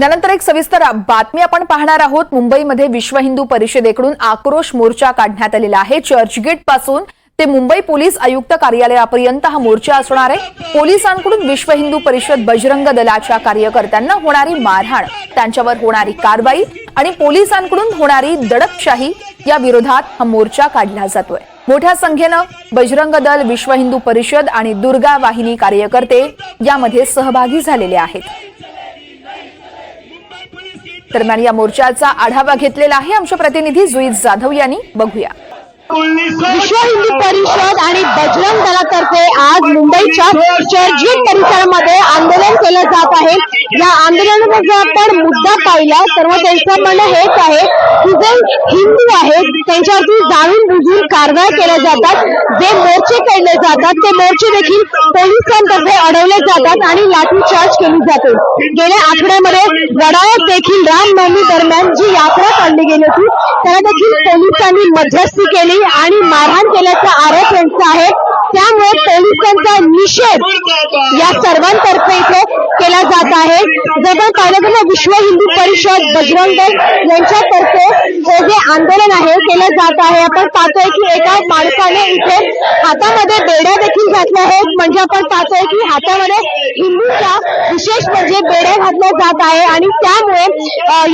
त्यानंतर एक सविस्तर बातमी आपण पाहणार आहोत. मुंबईमध्ये विश्व हिंदू परिषदेकडून आक्रोश मोर्चा काढण्यात आलेला आहे. चर्चगेटपासून ते मुंबई पोलीस आयुक्त कार्यालयापर्यंत हा मोर्चा असणार आहे. पोलिसांकडून विश्व हिंदू परिषद बजरंग दलाच्या कार्यकर्त्यांना होणारी मारहाण त्यांच्यावर होणारी कारवाई आणि पोलिसांकडून होणारी दडपशाही या विरोधात हा मोर्चा काढला जातोय. मोठ्या संख्येनं बजरंग दल विश्व हिंदू परिषद आणि दुर्गा वाहिनी कार्यकर्ते यामध्ये सहभागी झालेले आहेत. दरम्यान या मोर्चाचा आढावा घेतलेला आहे. आमच्या प्रतिनिधी जुईत जाधव यांनी. बघूया. विश्व हिंदू परिषद आणि बजरंग दलातर्फे आज मुंबईच्या चर्चगेट परिसरामध्ये आंदोलन केलं जात आहे. या आंदोलनाचा जर आपण मुद्दा पाहिला. तर मग त्यांचं म्हणणं हेच आहे की जे हिंदू आहेत त्यांच्यावरती जाणून बुजून कारवाया केल्या जातात. जे मोर्चे काढले जातात ते मोर्चे देखील पोलिसांतर्फे अडवले जातात आणि लाठीचार्ज केली जाते. गेल्या आठवड्यामध्ये वडाळ्यात देखील रामनवमी दरम्यान जी यात्रा काढली गेली होती त्याला देखील पोलिसांनी मध्यस्थी केली आणि मारहाण केल्याचा आरोप त्यांचा आहे. त्यामुळे पोलिसांचा निषेध या सर्वांतर्फे इथे केला जात आहे जर पाहिलं विश्व हिंदू परिषद बजरंग दल यांच्यातर्फे हे जे आंदोलन आहे केलं जात आहे. आपण पाहतोय की एका माणसाने इथे हातामध्ये बेड्या देखील घातल्या आहेत. म्हणजे आपण पाहतोय की हातामध्ये हिंदूच्या विशेष म्हणजे बेड्या घातल्या जात आहे आणि त्यामुळे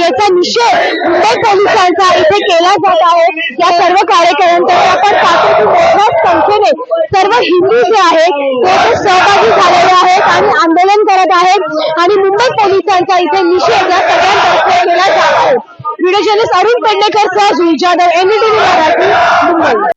याचा निषेध मुंबई पोलिसांचा इथे केला जात आहे. या सर्व कार्यकर्त्यांचा आपण पाहतो की मोठ्या संख्येने सर्व हिंदू जे आहेत ते सहभागी झालेले आहेत आणि आंदोलन करत आहेत आणि मुंबई पोलिसांचा इथे निषेध या सगळ्यांतर्फे केला जातो. व्हिडिओ जर्नलिस्ट अरुण पेडणेकर सह जुई जाधव एनडीटीव्ही मराठी मुंबई.